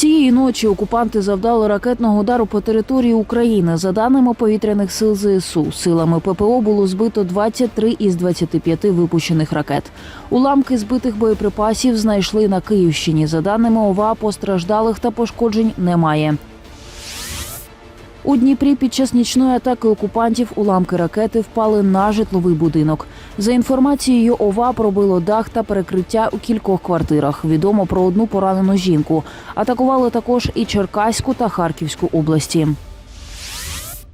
Цієї ночі окупанти завдали ракетного удару по території України. За даними повітряних сил ЗСУ, силами ППО було збито 23 із 25 випущених ракет. Уламки збитих боєприпасів знайшли на Київщині. За даними ОВА, постраждалих та пошкоджень немає. У Дніпрі під час нічної атаки окупантів уламки ракети впали на житловий будинок. За інформацією ОВА пробило дах та перекриття у кількох квартирах. Відомо про одну поранену жінку. Атакували також і Черкаську та Харківську області.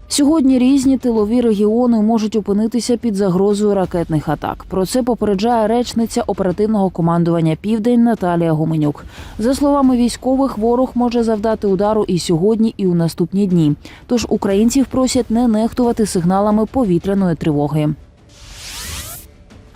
Сьогодні різні тилові регіони можуть опинитися під загрозою ракетних атак. Про це попереджає речниця оперативного командування Південь Наталія Гуменюк. За словами військових, ворог може завдати удару і сьогодні, і у наступні дні. Тож українців просять не нехтувати сигналами повітряної тривоги.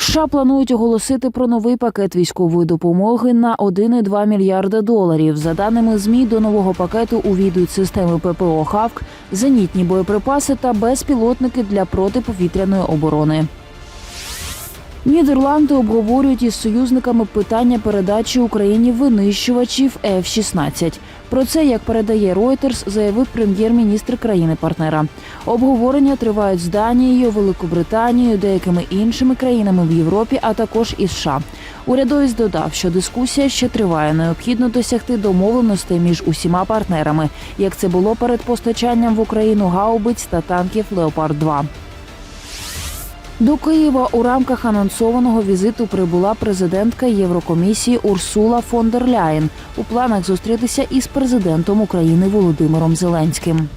США планують оголосити про новий пакет військової допомоги на 1,2 мільярда доларів. За даними змі, до нового пакету увійдуть системи ППО «Хавк», зенітні боєприпаси та безпілотники для протиповітряної оборони. Нідерланди обговорюють із союзниками питання передачі Україні винищувачів F-16. Про це, як передає Reuters, заявив прем'єр-міністр країни-партнера. Обговорення тривають з Данією, Великобританією, деякими іншими країнами в Європі, а також із США. Урядовець додав, що дискусія ще триває. Необхідно досягти домовленостей між усіма партнерами, як це було перед постачанням в Україну гаубиць та танків Леопард 2 до Києва у рамках анонсованого візиту прибула президентка Єврокомісії Урсула фон дер Ляєн у планах зустрітися із президентом України Володимиром Зеленським.